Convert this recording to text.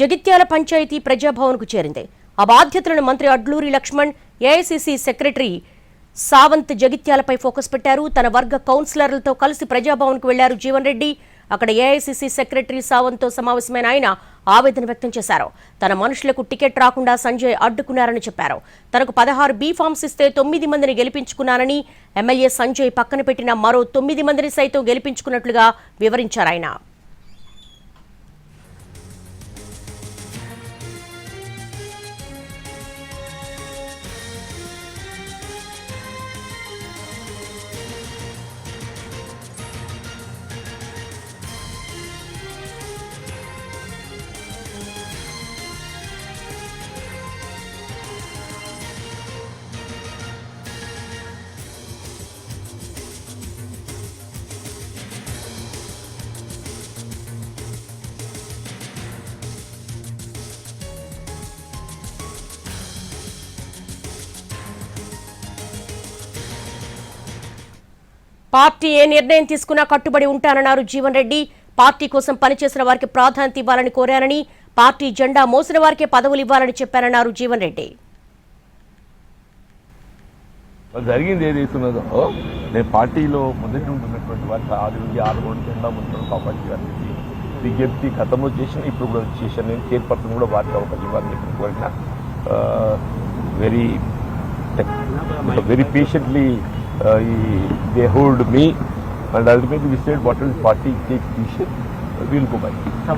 జగిత్యాల పంచాయతీ ప్రజాభవన్కు చేరింది ఆ బాధ్యతలను మంత్రి అడ్లూరి లక్ష్మణ్ ఏఐసిసి సెక్రటరీ సావంత్ జగిత్యాలపై ఫోకస్ పెట్టారు తన వర్గ కౌన్సిలర్లతో కలిసి ప్రజాభవన్కు వెళ్లారు జీవన్ రెడ్డి అక్కడ ఏఐసిసి సెక్రటరీ సావంత్తో సమావేశమైన ఆయన ఆవేదన వ్యక్తం చేశారు తన మనుషులకు టికెట్ రాకుండా సంజయ్ అడ్డుకున్నారని చెప్పారు తనకు పదహారు బీ ఫామ్స్ ఇస్తే తొమ్మిది మందిని గెలిపించుకున్నానని ఎమ్మెల్యే సంజయ్ పక్కన పెట్టిన మరో తొమ్మిది మందిని సైతం గెలిపించుకున్నట్లుగా వివరించారు ఆయన పార్టీ ఏ నిర్ణయం తీసుకున్నా కట్టుబడి ఉంటానన్నారు జీవన్ రెడ్డి పార్టీ కోసం పనిచేసిన వారికి ప్రాధాన్యత ఇవ్వాలని కోరారని పార్టీ జెండా మోసిన వారికి పదవులు ఇవ్వాలని చెప్పారన్నారు జీవన్ రెడ్డి జరిగింది ఏది ఇస్తున్నదో నేను పార్టీలో మొదటి ఉన్నటువంటి వారికి ఆరు నుండి ఆరు జెండా ముందు కాబట్టి గారికి విజ్ఞప్తి గతంలో చేసిన ఇప్పుడు కూడా చేశాను నేను చైర్పర్సన్ కూడా వారికి అవకాశం ఇవ్వాలని చెప్పిన కోరిన very very patiently Uh, they hold me, and ultimately we said, what will party take decision? We'll go by.